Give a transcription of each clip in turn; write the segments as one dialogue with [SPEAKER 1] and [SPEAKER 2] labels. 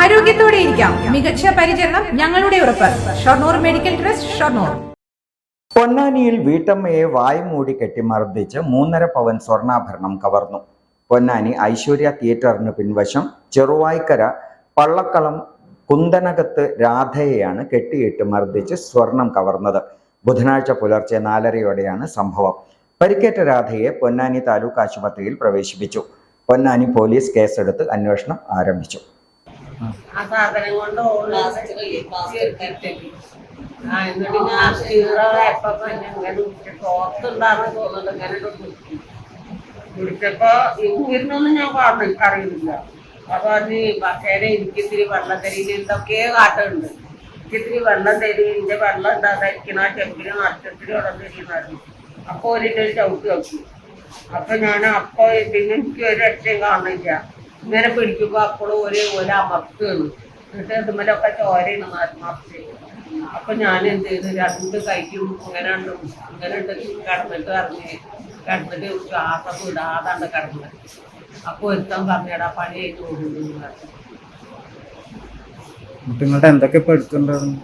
[SPEAKER 1] ആരോഗ്യത്തോടെ ഇരിക്കാം. മികച്ച പരിചരണം ഞങ്ങളുടെ ഉറപ്പ്. Shoranur medical trust Shoranur.
[SPEAKER 2] പൊന്നാനിയിൽ വീട്ടമ്മയെ വായ് മൂടി കെട്ടിമർദ്ദിച്ച് മൂന്നര പവൻ സ്വർണാഭരണം കവർന്നു. പൊന്നാനി ഐശ്വര്യ തിയേറ്ററിന് പിൻവശം ചെറുവായ്ക്കര പള്ളക്കളം കുന്തനകത്ത് രാധയെയാണ് കെട്ടിയിട്ട് മർദ്ദിച്ച് സ്വർണം കവർന്നത്. ബുധനാഴ്ച പുലർച്ചെ നാലരയോടെയാണ് സംഭവം. പരിക്കേറ്റ രാധയെ പൊന്നാനി താലൂക്ക് ആശുപത്രിയിൽ പ്രവേശിപ്പിച്ചു. പൊന്നാനി പോലീസ് കേസെടുത്ത് അന്വേഷണം ആരംഭിച്ചു.
[SPEAKER 3] ആ സാധനം കൊണ്ട് എന്നിട്ട് ഞാൻ കുടിച്ചപ്പോ ഇരുന്നൊന്നും ഞാൻ കാണി അറിയുന്നില്ല അപ്പൊ അത് ബക്കേരെ എനിക്ക് ഇത്തിരി വെള്ളം തരി എന്തൊക്കെയോ കാട്ടുണ്ട് എനിക്ക് ഇത്തിരി വെള്ളം തരി എന്റെ വെള്ളം ഉണ്ടാകാതിരിക്കണ ആ ചെമ്പിന് നഷ്ടത്തിന് വെള്ളം തരുന്നായിരുന്നു അപ്പൊ ഒരു ചവിട്ടി നോക്കി. അപ്പൊ ഞാൻ അപ്പൊ പിന്നെ എനിക്ക് ഒരു രക്ഷയും കാണില്ല ഇങ്ങനെ പിടിക്കുമ്പോ അപ്പോഴും ഒരു ഒരു അമർത്തുകയാണ് എന്നിട്ട് ഇതുമലൊക്കെ ചോരയാണ് ആത്മാർത്ഥി അപ്പൊ ഞാൻ എന്ത് ചെയ്തു? രണ്ട് കൈക്കും ഇങ്ങനെ ഉണ്ട് ഇങ്ങനെ ഉണ്ട് കിടന്നിട്ട് ഇറങ്ങി കിടന്നിട്ട് ശ്വാസം വിടാതാണ്ട് കിടന്നത് അപ്പൊ ഒരുത്തം പറഞ്ഞടാ പണി ചെയ്ത് പോകുന്നു
[SPEAKER 4] എന്നിട്ട് നിങ്ങളുടെ എന്തൊക്കെ എടുത്തിട്ടുണ്ടായിരുന്നു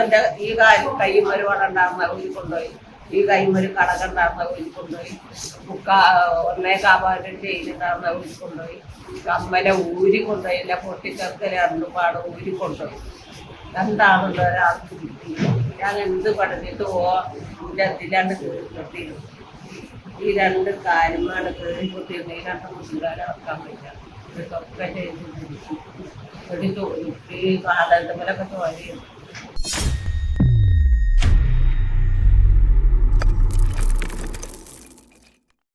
[SPEAKER 3] എന്റെ ഈ കാര്യം കൈ ഊരി കൊണ്ടുപോയി. ഈ കൈമൊരു കടക ഉണ്ടായിരുന്ന ഊരി കൊണ്ടുപോയി. മുക്കാ ഒന്നേ കാപാലും ചെയ്യുന്നുണ്ടായിരുന്ന ഊരി കൊണ്ടുപോയി. കമ്മല ഊരി കൊണ്ടുപോയി. എല്ലാം പൊട്ടിച്ചെറുക്കല രണ്ടു പാട് ഊരി കൊണ്ടുപോയി. രണ്ടാളുണ്ട് ഒരാൾക്ക് കിട്ടി ഞാൻ എന്ത് പഠിച്ചിട്ട് പോ ഇതിന്റെ അതിലാണ്ട് കയറി പൊട്ടിയിരുന്നു ഈ രണ്ട് കാര്യമാണ് കയറി കുത്തിയിരുന്നു ഈ രണ്ട് മുസ്ലിംകാരെ ഇറക്കാൻ പറ്റില്ല. ചെയ്ത് ഒരു ചോ- ഈ കാലഘട്ടത്തിലൊക്കെ തോന്നിയിരുന്നു